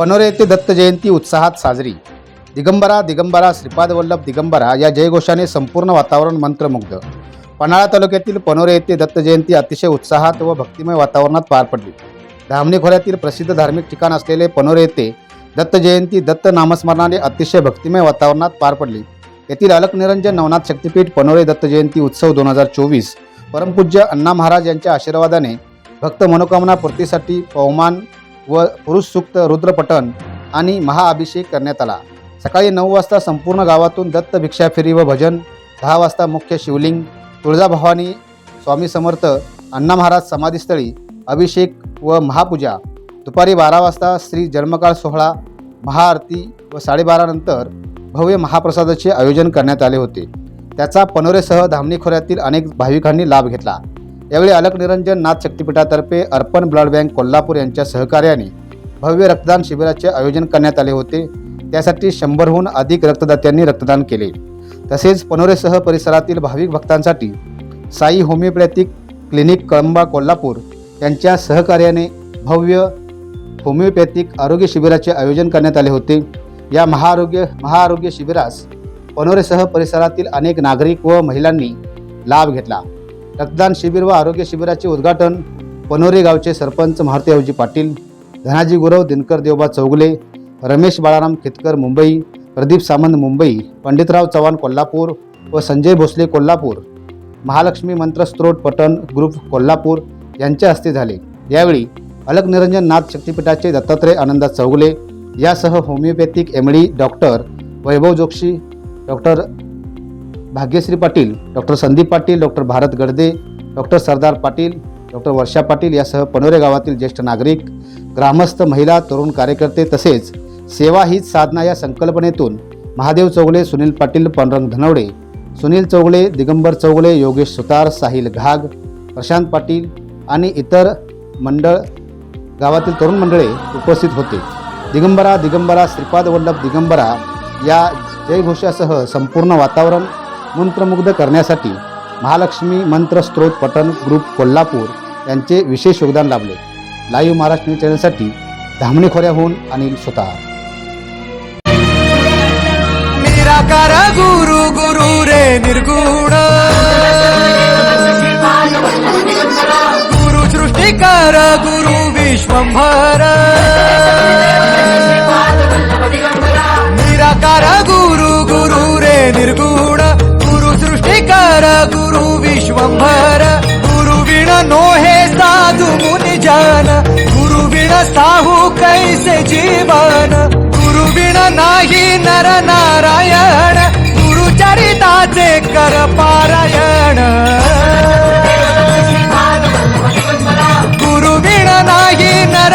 पनोरे येथे दत्त जयंती उत्साहात साजरी. दिगंबरा दिगंबरा श्रीपाद वल्लभ दिगंबरा या जयघोषाने संपूर्ण वातावरण मंत्रमुग्ध. पन्हाळा तालुक्यातील पनोरे येथे दत्त जयंती अतिशय उत्साहात व भक्तिमय वातावरणात पार पडली. धामणी खोऱ्यातील प्रसिद्ध धार्मिक ठिकाण असलेले पनोरे येथे दत्त जयंती दत्त नामस्मरणाने अतिशय भक्तिमय वातावरणात पार पडली. येथील अलकनिरंजन नवनाथ शक्तीपीठ पनोरे दत्त जयंती उत्सव दोन हजार चोवीस परमपूज्य अण्णा महाराज यांच्या आशीर्वादाने भक्त मनोकामना पूर्तीसाठी पवमान व पुरुष सूक्त रुद्रपठण आणि महाअभिषेक करण्यात आला. सकाळी नऊ वाजता संपूर्ण गावातून दत्त भिक्षा फेरी व भजन दहा वाजता मुख्य शिवलिंग तुळजाभवानी स्वामी समर्थ अण्णा महाराज समाधीस्थळी अभिषेक व महापूजा. दुपारी बारा वाजता श्री जन्मकाळ सोहळा महाआरती व साडेबारानंतर भव्य महाप्रसादाचे आयोजन करण्यात आले होते. त्याचा पनोरेसह धामणी खोऱ्यातील अनेक भाविकांनी लाभ घेतला. यावेळी अलक निरंजन नाथ शक्तिपीठातर्फे अर्पण ब्लड बँक कोल्हापूर यांच्या सहकार्याने भव्य रक्तदान शिबिराचे आयोजन करण्यात आले होते. त्यासाठी शंभरहून अधिक रक्तदात्यांनी रक्तदान केले. तसेच पनोरेसह परिसरातील भाविक भक्तांसाठी साई होमिओपॅथिक क्लिनिक कळंबा कोल्हापूर यांच्या सहकार्याने भव्य होमिओपॅथिक आरोग्य शिबिराचे आयोजन करण्यात आले होते. या महाआरोग्य महाआरोग्य शिबिरास पनोरेसह परिसरातील अनेक नागरिक व महिलांनी लाभ घेतला. रक्तदान शिबिर व आरोग्य शिबिराचे उद्घाटन पनोरे गावचे सरपंच मारुतीरावजी पाटील धनाजी गुरव दिनकर देवबा चौगुले रमेश बाळाराम खेतकर मुंबई प्रदीप सामंत मुंबई पंडितराव चव्हाण कोल्हापूर व संजय भोसले कोल्हापूर महालक्ष्मी मंत्रस्त्रोत पटण ग्रुप कोल्हापूर यांच्या हस्ते झाले. यावेळी अलकनिरंजन नाथ शक्तीपीठाचे दत्तात्रय आनंदा चौगुले यासह homeopathic M D doctor Vaibhav Joshi doctor Bhagyashree Patil doctor Sandeep Patil doctor Bharat Gadade doctor Sardar Patil doctor Varsha Patil यासह पनोरे गावातील ज्येष्ठ नागरिक ग्रामस्थ महिला तरुण कार्यकर्ते तसेच सेवा हीच साधना या संकल्पनेतून महादेव चौगले सुनील पाटील पांडुरंग धनवडे सुनील चौगले दिगंबर चौगले योगेश सुतार साहिल घाग प्रशांत पाटील आणि इतर मंडळ गावातील तरुण मंडळे उपस्थित होते. दिगंबरा दिगंबरा श्रीपाद वल्लभ दिगंबरा या जयघोषासह संपूर्ण वातावरण मंत्रमुग्ध करण्यासाठी महालक्ष्मी मंत्र स्त्रोत पठण ग्रुप कोल्हापूर यांचे विशेष योगदान लाभले. लाईव्ह महाराष्ट्र न्यूज चॅनलसाठी धामणी खोऱ्याहून अनिल स्वतः निराकार गुरु गुरु रे निर्गुण. गुरु सृष्टिकार गुरु विश्वंभर. जीवन गुरुबीण नाही नर नारायण गुरु चरिताचे कर पारायण. गुरुबीण नाही नर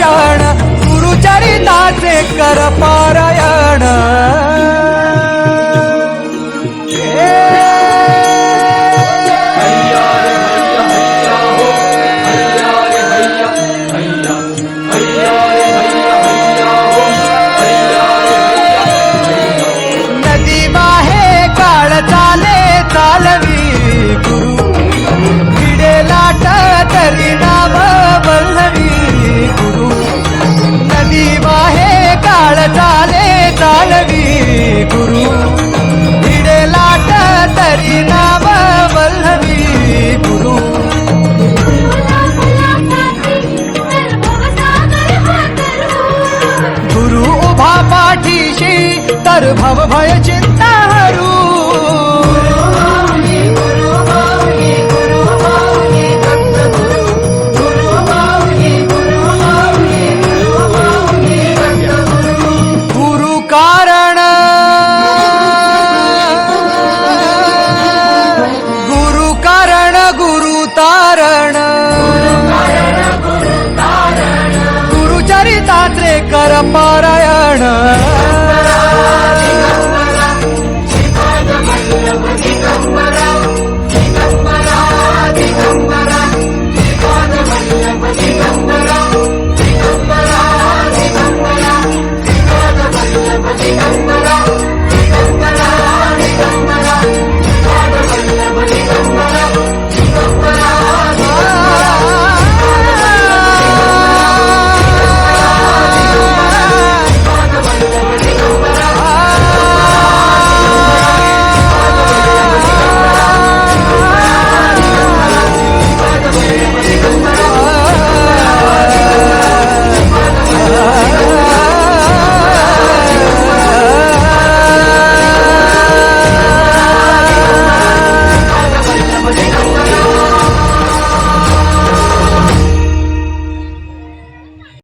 शरण गुरुचरिताचे कर पारायण. गुरुचरिताचे कर पारायण